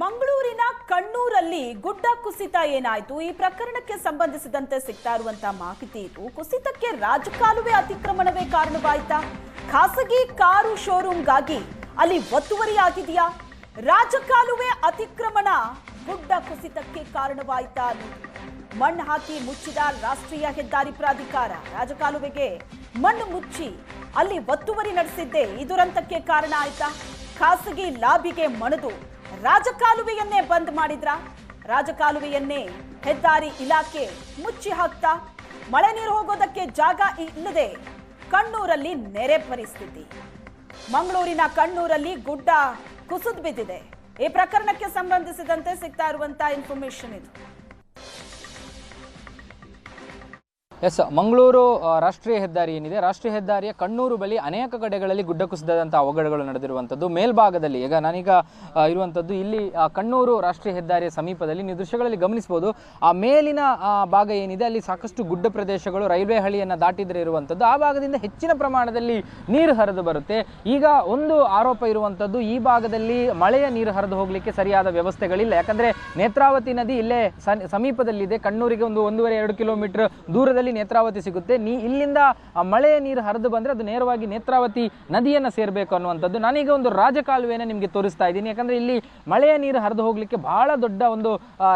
ಮಂಗಳೂರಿನ ಕಣ್ಣೂರಲ್ಲಿ ಗುಡ್ಡ ಕುಸಿತ ಏನಾಯಿತು? ಈ ಪ್ರಕರಣಕ್ಕೆ ಸಂಬಂಧಿಸಿದಂತೆ ಸಿಗ್ತಾ ಇರುವಂತಹ ಮಾಹಿತಿ ಇದು. ಕುಸಿತಕ್ಕೆ ರಾಜಕಾಲುವೆ ಅತಿಕ್ರಮಣವೇ ಕಾರಣವಾಯ್ತಾ? ಖಾಸಗಿ ಕಾರು ಶೋರೂಮ್ಗಾಗಿ ಅಲ್ಲಿ ಒತ್ತುವರಿ ಆಗಿದೆಯಾ ರಾಜಕಾಲುವೆ ಅತಿಕ್ರಮಣ ಗುಡ್ಡ ಕುಸಿತಕ್ಕೆ ಕಾರಣವಾಯಿತಾ ಮಣ್ಣು ಹಾಕಿ ಮುಚ್ಚಿದ ರಾಷ್ಟ್ರೀಯ ಹೆದ್ದಾರಿ ಪ್ರಾಧಿಕಾರ. ರಾಜಕಾಲುವೆಗೆ ಮಣ್ಣು ಮುಚ್ಚಿ ಅಲ್ಲಿ ಒತ್ತುವರಿ ನಡೆಸಿದ್ದೇ ಈ ದುರಂತಕ್ಕೆ ಕಾರಣ ಆಯ್ತಾ? ಖಾಸಗಿ ಲಾಬಿಗೆ ಮಣಿದು. ರಾಜಕಾಲುವೆಯನ್ನೇ ಬಂದ್ ಮಾಡಿದ್ರ? ರಾಜಕಾಲುವೆಯನ್ನೇ ಹೆದ್ದಾರಿ ಇಲಾಖೆ ಮುಚ್ಚಿ ಹಾಕ್ತಾ ಮಳೆ ನೀರು ಹೋಗೋದಕ್ಕೆ ಜಾಗ ಇಲ್ಲದೆ ಕಣ್ಣೂರಲ್ಲಿ ನೆರೆ ಪರಿಸ್ಥಿತಿ. ಮಂಗಳೂರಿನ ಕಣ್ಣೂರಲ್ಲಿ ಗುಡ್ಡ ಕುಸಿದು ಬಿದ್ದಿದೆ. ಈ ಪ್ರಕರಣಕ್ಕೆ ಸಂಬಂಧಿಸಿದಂತೆ ಸಿಗ್ತಾ ಇರುವಂತಹ ಇನ್ಫಾರ್ಮೇಶನ್ ಇದು. ಎಸ್, ಮಂಗಳೂರು ರಾಷ್ಟ್ರೀಯ ಹೆದ್ದಾರಿ ಏನಿದೆ? ರಾಷ್ಟ್ರೀಯ ಹೆದ್ದಾರಿಯ ಕಣ್ಣೂರು ಬಳಿ ಅನೇಕ ಕಡೆಗಳಲ್ಲಿ ಗುಡ್ಡ ಕುಸಿದಂಥ ಅವಘಡಗಳು ನಡೆದಿರುವಂಥದ್ದು ಮೇಲ್ಭಾಗದಲ್ಲಿ. ಈಗ ನಾನೀಗ ಇರುವಂಥದ್ದು ಇಲ್ಲಿ ಕಣ್ಣೂರು ರಾಷ್ಟ್ರೀಯ ಹೆದ್ದಾರಿಯ ಸಮೀಪದಲ್ಲಿ ನೀವು ದೃಶ್ಯಗಳಲ್ಲಿ ಗಮನಿಸಬಹುದು. ಆ ಮೇಲಿನ ಭಾಗ ಏನಿದೆ? ಅಲ್ಲಿ ಸಾಕಷ್ಟು ಗುಡ್ಡ ಪ್ರದೇಶಗಳು, ರೈಲ್ವೆ ಹಳಿಯನ್ನು ದಾಟಿದ್ರೆ ಇರುವಂಥದ್ದು ಆ ಭಾಗದಿಂದ ಹೆಚ್ಚಿನ ಪ್ರಮಾಣದಲ್ಲಿ ನೀರು ಹರಿದು ಬರುತ್ತೆ. ಈಗ ಒಂದು ಆರೋಪ ಇರುವಂಥದ್ದು ಈ ಭಾಗದಲ್ಲಿ ಮಳೆಯ ನೀರು ಹರಿದು ಹೋಗಲಿಕ್ಕೆ ಸರಿಯಾದ ವ್ಯವಸ್ಥೆಗಳಿಲ್ಲ. ಯಾಕಂದ್ರೆ ನೇತ್ರಾವತಿ ನದಿ ಇಲ್ಲೇ ಸಮೀಪದಲ್ಲಿದೆ. ಕಣ್ಣೂರಿಗೆ ಒಂದು ಒಂದೂವರೆ, ಎರಡು ಕಿಲೋಮೀಟರ್ ದೂರದಲ್ಲಿ ನೇತ್ರಾವತಿ ಸಿಗುತ್ತೆ. ನೀ ಇಲ್ಲಿಂದ ಮಳೆಯ ನೀರು ಹರಿದು ಬಂದ್ರೆ ಅದು ನೇರವಾಗಿ ನೇತ್ರಾವತಿ ನದಿಯನ್ನು ಸೇರಬೇಕು ಅನ್ನುವಂಥದ್ದು ನಾನೀಗ ಒಂದು ರಾಜಕಾಲುವೆಯನ್ನು ನಿಮಗೆ ತೋರಿಸ್ತಾ ಇದ್ದೀನಿ. ಯಾಕಂದ್ರೆ ಇಲ್ಲಿ ಮಳೆಯ ನೀರು ಹರಿದು ಹೋಗಲಿಕ್ಕೆ ಬಹಳ ದೊಡ್ಡ ಒಂದು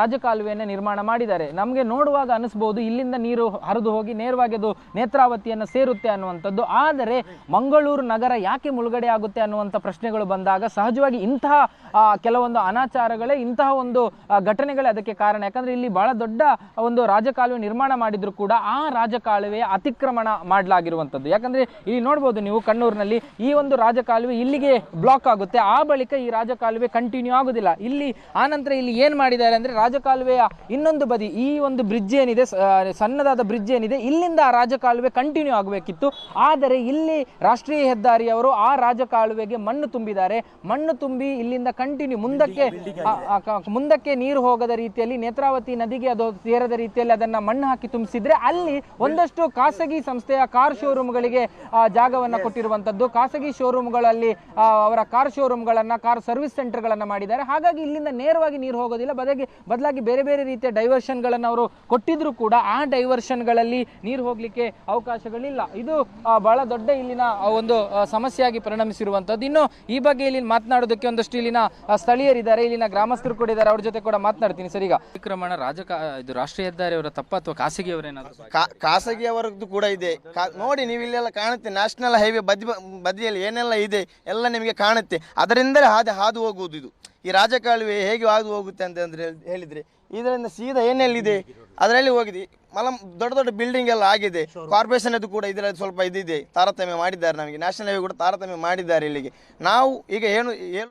ರಾಜಕಾಲುವೆಯನ್ನು ನಿರ್ಮಾಣ ಮಾಡಿದ್ದಾರೆ. ನಮಗೆ ನೋಡುವಾಗ ಅನಿಸ್ಬೋದು ಇಲ್ಲಿಂದ ನೀರು ಹರಿದು ಹೋಗಿ ನೇರವಾಗಿ ಅದು ನೇತ್ರಾವತಿಯನ್ನು ಸೇರುತ್ತೆ ಅನ್ನುವಂಥದ್ದು. ಆದರೆ ಮಂಗಳೂರು ನಗರ ಯಾಕೆ ಮುಳುಗಡೆ ಆಗುತ್ತೆ ಅನ್ನುವಂಥ ಪ್ರಶ್ನೆಗಳು ಬಂದಾಗ ಸಹಜವಾಗಿ ಇಂತಹ ಕೆಲವೊಂದು ಅನಾಚಾರಗಳೇ, ಇಂತಹ ಒಂದು ಘಟನೆಗಳೇ ಅದಕ್ಕೆ ಕಾರಣ. ಯಾಕಂದ್ರೆ ಇಲ್ಲಿ ಬಹಳ ದೊಡ್ಡ ಒಂದು ರಾಜಕಾಲುವೆ ನಿರ್ಮಾಣ ಮಾಡಿದ್ರು ಕೂಡ ಆ ರಾಜಕಾಲುವೆಯ ಅತಿಕ್ರಮಣ ಮಾಡಲಾಗಿರುವಂಥದ್ದು. ಯಾಕಂದರೆ ಇಲ್ಲಿ ನೋಡ್ಬೋದು ನೀವು ಕಣ್ಣೂರಿನಲ್ಲಿ ಈ ಒಂದು ರಾಜಕಾಲುವೆ ಇಲ್ಲಿಗೆ ಬ್ಲಾಕ್ ಆಗುತ್ತೆ. ಆ ಬಳಿಕ ಈ ರಾಜಕಾಲುವೆ ಕಂಟಿನ್ಯೂ ಆಗೋದಿಲ್ಲ. ಇಲ್ಲಿ ಆನಂತರ ಇಲ್ಲಿ ಏನು ಮಾಡಿದ್ದಾರೆ ಅಂದರೆ ರಾಜಕಾಲುವೆಯ ಇನ್ನೊಂದು ಬದಿ ಈ ಒಂದು ಬ್ರಿಡ್ಜ್ ಏನಿದೆ ಸಣ್ಣದಾದ ಬ್ರಿಡ್ಜ್ ಏನಿದೆ ಇಲ್ಲಿಂದ ಆ ರಾಜಕಾಲುವೆ ಕಂಟಿನ್ಯೂ ಆಗಬೇಕಿತ್ತು. ಆದರೆ ಇಲ್ಲಿ ರಾಷ್ಟ್ರೀಯ ಹೆದ್ದಾರಿಯವರು ಆ ರಾಜಕಾಲುವೆಗೆ ಮಣ್ಣು ತುಂಬಿದ್ದಾರೆ. ಮಣ್ಣು ತುಂಬಿ ಇಲ್ಲಿಂದ ಕಂಟಿನ್ಯೂ ಮುಂದಕ್ಕೆ ಆ- ಆ ಮುಂದಕ್ಕೆ ನೀರು ಹೋಗದ ರೀತಿಯಲ್ಲಿ ನೇತ್ರಾವತಿ ನದಿಗೆ ಅದು ಸೇರದ ರೀತಿಯಲ್ಲಿ ಅದನ್ನು ಮಣ್ಣು ಹಾಕಿ ತುಂಬಿಸಿದ್ರೆ ಅಲ್ಲಿ ಒಂದಷ್ಟು ಖಾಸಗಿ ಸಂಸ್ಥೆಯ ಕಾರ್ ಶೋರೂಮ್ಗಳಿಗೆ ಜಾಗವನ್ನ ಕೊಟ್ಟಿರುವಂತದ್ದು. ಖಾಸಗಿ ಶೋರೂಮ್ಗಳಲ್ಲಿ ಅವರ ಕಾರ್ ಶೋರೂಮ್ಗಳನ್ನ ಕಾರ್ ಸರ್ವಿಸ್ ಸೆಂಟರ್ಗಳನ್ನು ಮಾಡಿದ್ದಾರೆ. ಹಾಗಾಗಿ ಇಲ್ಲಿಂದ ನೇರವಾಗಿ ನೀರು ಹೋಗೋದಿಲ್ಲ. ಬದಲಾಗಿ ಬದಲಾಗಿ ಬೇರೆ ಬೇರೆ ರೀತಿಯ ಡೈವರ್ಷನ್ಗಳನ್ನು ಅವರು ಕೊಟ್ಟಿದ್ರು ಕೂಡ ಆ ಡೈವರ್ಷನ್ಗಳಲ್ಲಿ ನೀರು ಹೋಗ್ಲಿಕ್ಕೆ ಅವಕಾಶಗಳಿಲ್ಲ. ಇದು ಬಹಳ ದೊಡ್ಡ ಇಲ್ಲಿನ ಒಂದು ಸಮಸ್ಯೆಯಾಗಿ ಪರಿಣಮಿಸಿರುವಂತದ್ದು. ಇನ್ನು ಈ ಬಗ್ಗೆ ಇಲ್ಲಿ ಮಾತನಾಡೋದಕ್ಕೆ ಒಂದಷ್ಟು ಇಲ್ಲಿನ ಸ್ಥಳೀಯರಿದ್ದಾರೆ. ಇಲ್ಲಿನ ಗ್ರಾಮಸ್ಥರು ಕೂಡ ಇದ್ದಾರೆ. ಅವ್ರ ಜೊತೆ ಕೂಡ ಮಾತನಾಡ್ತೀನಿ. ಸರಿ ಈಗ ಅತಿಕ್ರಮಣ ರಾಜಕ ಇದು ರಾಷ್ಟ್ರೀಯ ಹೆದ್ದಾರಿಯವರ ತಪ್ಪ ಅಥವಾ ಖಾಸಗಿ ಖಾಸಗಿಯವರೇನಾದ್ರು ಕಾ, ಖಾಸಗಿಯವರದ್ದು ಕೂಡ ಇದೆ. ನೋಡಿ ನೀವು ಇಲ್ಲೆಲ್ಲ ಕಾಣುತ್ತೆ. ನ್ಯಾಷನಲ್ ಹೈವೇ ಬದಿ, ಬದಿಯಲ್ಲಿ ಏನೆಲ್ಲ ಇದೆ, ಎಲ್ಲ ನಿಮಗೆ ಕಾಣುತ್ತೆ. ಅದರಿಂದಲೇ ಹಾದು ಹಾದು ಹೋಗುವುದು ಇದು. ಈ ರಾಜಕಾಲುವೆ ಹೇಗೆ ಹಾದು ಹೋಗುತ್ತೆ ಅಂತ ಅಂದ್ರೆ ಹೇಳಿದರೆ, ಇದರಿಂದ ಸೀದಾ ಏನೆಲ್ಲಿದೆ? ಅದರಲ್ಲಿ ಹೋಗಿದೆ. ಮಲ ದೊಡ್ಡ ದೊಡ್ಡ ಬಿಲ್ಡಿಂಗ್ ಎಲ್ಲ ಆಗಿದೆ. ಕಾರ್ಪೊರೇಷನ್ ಅದು ಕೂಡ ಇದರಲ್ಲಿ ಸ್ವಲ್ಪ ಇದಿದೆ. ತಾರತಮ್ಯ ಮಾಡಿದ್ದಾರೆ ನಮಗೆ. ನ್ಯಾಷನಲ್ ಹೈವೇ ಕೂಡ ತಾರತಮ್ಯ ಮಾಡಿದ್ದಾರೆ ಇಲ್ಲಿಗೆ. ನಾವು ಈಗ ಏನು ಹೇಳು